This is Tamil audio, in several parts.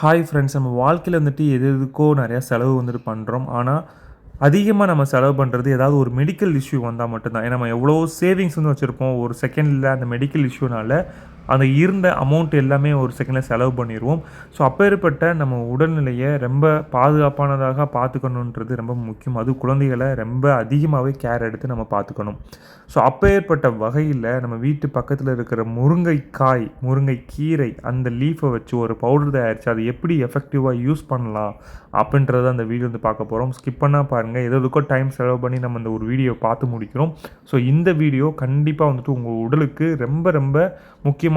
ஹாய் ஃப்ரெண்ட்ஸ் நம்ம வாழ்க்கையில் வந்துட்டு எது எதுக்கோ நிறையா செலவு வந்துட்டு பண்ணுறோம் ஆனால் அதிகமாக நம்ம செலவு பண்ணுறது ஏதாவது ஒரு மெடிக்கல் இஷ்யூ வந்தால் மட்டும்தான். ஏன்னா நம்ம எவ்வளோ சேவிங்ஸ் வந்து வச்சுருப்போம். ஒரு செகண்டில் அந்த மெடிக்கல் இஷ்யூனால அந்த இருந்த அமௌண்ட் எல்லாமே ஒரு செகண்டில் செலவு பண்ணிடுவோம் ஸோ அப்பேற்பட்ட நம்ம உடல்நிலையை ரொம்ப பாதுகாப்பானதாக பார்த்துக்கணுன்றது ரொம்ப முக்கியம். அது குழந்தைகளை ரொம்ப அதிகமாகவே கேர் எடுத்து நம்ம பார்த்துக்கணும். ஸோ அப்பேற்பட்ட வகையில் நம்ம வீட்டு பக்கத்தில் இருக்கிற முருங்கைக்காய் முருங்கைக்கீரை அந்த லீஃபை வச்சு ஒரு பவுடர் தயாரித்து அதை எப்படி எஃபெக்டிவாக யூஸ் பண்ணலாம் அப்படின்றத அந்த வீடியோ வந்து பார்க்க போகிறோம் ஸ்கிப் பண்ணால் பாருங்கள் எதுக்கோ டைம் செலவு பண்ணி நம்ம இந்த ஒரு வீடியோ பார்த்து முடிக்கிறோம். ஸோ இந்த வீடியோ கண்டிப்பாக வந்துட்டு உங்கள் உடலுக்கு ரொம்ப ரொம்ப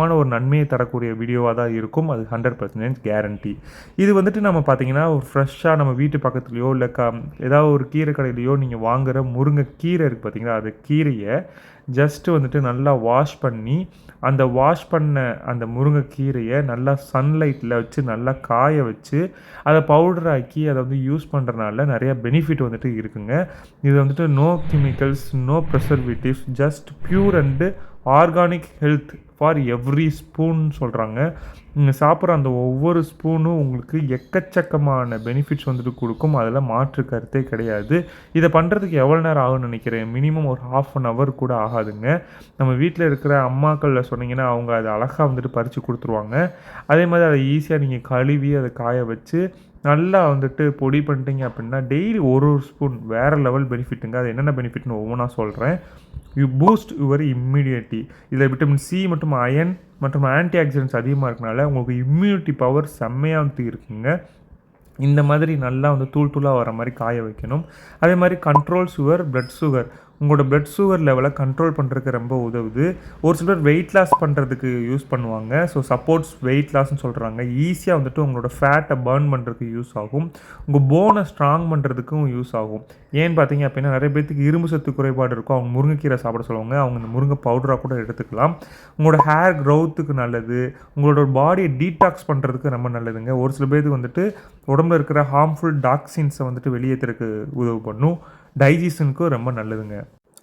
அதிகமான ஒரு நன்மையை தரக்கூடிய வீடியோவாக தான் இருக்கும். அது ஹண்ட்ரட் பர்சன்டேஜ் கேரண்டி இது வந்துட்டு நம்ம பார்த்தீங்கன்னா ஒரு ஃப்ரெஷ்ஷாக நம்ம வீட்டு பக்கத்துலேயோ இல்லை க ஏதாவது ஒரு கீரை கடையிலையோ நீங்கள் வாங்குகிற முருங்கை கீரை இருக்குது பார்த்தீங்களா அது கீரையை ஜஸ்ட்டு வந்துட்டு நல்லா வாஷ் பண்ணி அந்த வாஷ் பண்ண அந்த முருங்கைக்கீரையை நல்லா சன்லைட்டில் வச்சு நல்லா காய வச்சு அதை பவுடராக்கி அதை வந்து யூஸ் பண்ணுறனால நிறையா பெனிஃபிட் வந்துட்டு இருக்குங்க. இது வந்துட்டு no chemicals no preservatives just pure and organic health for every spoon சொல்கிறாங்க நீங்கள் சாப்பிட்ற அந்த ஒவ்வொரு ஸ்பூனும் உங்களுக்கு எக்கச்சக்கமான பெனிஃபிட்ஸ் வந்துட்டு கொடுக்கும். அதில் மாற்று கருத்தே கிடையாது. இதை பண்ணுறதுக்கு எவ்வளோ நேரம் ஆகும்னு நினைக்கிறேன்? மினிமம் ஒரு ஹாஃப் அன் ஹவர் கூட ஆகாதுங்க. நம்ம வீட்டில் இருக்கிற அம்மாக்களில் சொன்னீங்கன்னா அவங்க அதை அழகாக வந்துட்டு பறித்து கொடுத்துருவாங்க. அதே மாதிரி அதை ஈஸியாக நீங்கள் கழுவி அதை காய வச்சு நல்லா வந்துட்டு பொடி பண்ணிட்டீங்க அப்படின்னா டெய்லி ஒரு ஒரு ஸ்பூன் வேறு லெவல் பெனிஃபிட்டுங்க அது என்னென்ன பெனிஃபிட்னு ஒவ்வொன்றா சொல்கிறேன் யூ பூஸ்ட் யுவர் இம்யூனிட்டி இதில் விட்டமின் சி மற்றும் அயன் மற்றும் ஆன்டி ஆக்சிடென்ட்ஸ் அதிகமாக இருக்கனால உங்களுக்கு இம்யூனிட்டி பவர் செம்மையாக வந்து இருக்குங்க. இந்த மாதிரி நல்லா வந்து தூள் தூளாக வர மாதிரி காய வைக்கணும். அதே மாதிரி கண்ட்ரோல் சுகர் பிளட் சுகர் உங்களோட பிளட் சுகர் லெவலை கண்ட்ரோல் பண்ணுறதுக்கு ரொம்ப உதவுது. ஒரு சில பேர் வெயிட் லாஸ் பண்ணுறதுக்கு யூஸ் பண்ணுவாங்க ஸோ சப்போர்ட்ஸ் வெயிட் லாஸ்ன்னு சொல்கிறாங்க ஈஸியாக வந்துட்டு உங்களோட ஃபேட்டை பர்ன் பண்ணுறதுக்கு யூஸ் ஆகும். உங்கள் போனை ஸ்ட்ராங் பண்ணுறதுக்கும் யூஸ் ஆகும். ஏன்னு பார்த்தீங்க அப்படின்னா நிறைய பேர்த்துக்கு இரும்பு சத்து குறைபாடு இருக்கும். அவங்க முருங்கைக்கீரை சாப்பிட சொல்லுவாங்க. அவங்க இந்த முருங்கை பவுடராக கூட எடுத்துக்கலாம். உங்களோட ஹேர் க்ரோத்துக்கு நல்லது. உங்களோட பாடியை டீடாக்ஸ் பண்ணுறதுக்கு ரொம்ப நல்லதுங்க. ஒரு சில பேருக்கு வந்துட்டு உடம்புல இருக்கிற ஹார்ம்ஃபுல் டாக்ஸின்ஸை வந்துட்டு வெளியேற்றுறதுக்கு உதவு பண்ணும். டைஜஷனுக்கும் ரொம்ப நல்லதுங்க.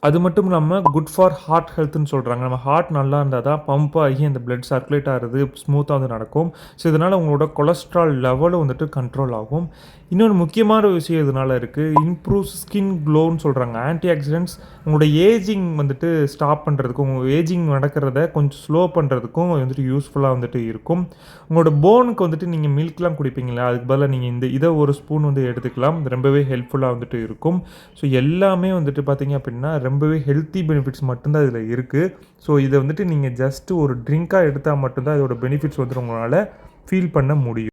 அது மட்டும் இல்லாமல் குட் ஃபார் ஹார்ட் ஹெல்த்னு சொல்கிறாங்க நம்ம ஹார்ட் நல்லா இருந்தால் தான் பம்ப் ஆகி அந்த பிளட் சர்க்குலேட் ஆகிறது ஸ்மூத்தாக வந்து நடக்கும். ஸோ இதனால் உங்களோட கொலஸ்ட்ரால் லெவலும் வந்துட்டு கண்ட்ரோல் ஆகும். இன்னொன்று முக்கியமான விஷயம் இதனால் இருக்குது இம்ப்ரூவ் ஸ்கின் க்ளோன்னு சொல்கிறாங்க ஆன்டி ஆக்சிடென்ட்ஸ் உங்களோட ஏஜிங் வந்துட்டு ஸ்டாப் பண்ணுறதுக்கும் உங்கள் ஏஜிங் நடக்கிறத கொஞ்சம் ஸ்லோ பண்ணுறதுக்கும் வந்துட்டு யூஸ்ஃபுல்லாக வந்துட்டு இருக்கும். உங்களோட போனுக்கு வந்துட்டு நீங்கள் மில்க்லாம் குடிப்பீங்களா? அதுக்கு பதிலாக நீங்கள் இந்த இதை ஒரு ஸ்பூன் வந்து எடுத்துக்கலாம். ரொம்பவே ஹெல்ப்ஃபுல்லாக வந்துட்டு இருக்கும். ஸோ எல்லாமே வந்துட்டு பார்த்தீங்க அப்படின்னா ரொம்பவே ஹெல்த்தி பெனிஃபிட்ஸ் மட்டும்தான் இதில் இருக்குது ஸோ இதை வந்துட்டு நீங்கள் ஜஸ்ட்டு ஒரு ட்ரிங்காக எடுத்தால் மட்டும்தான் இதோட பெனிஃபிட்ஸ் வந்துட்டு உங்களால் ஃபீல் பண்ண முடியும்.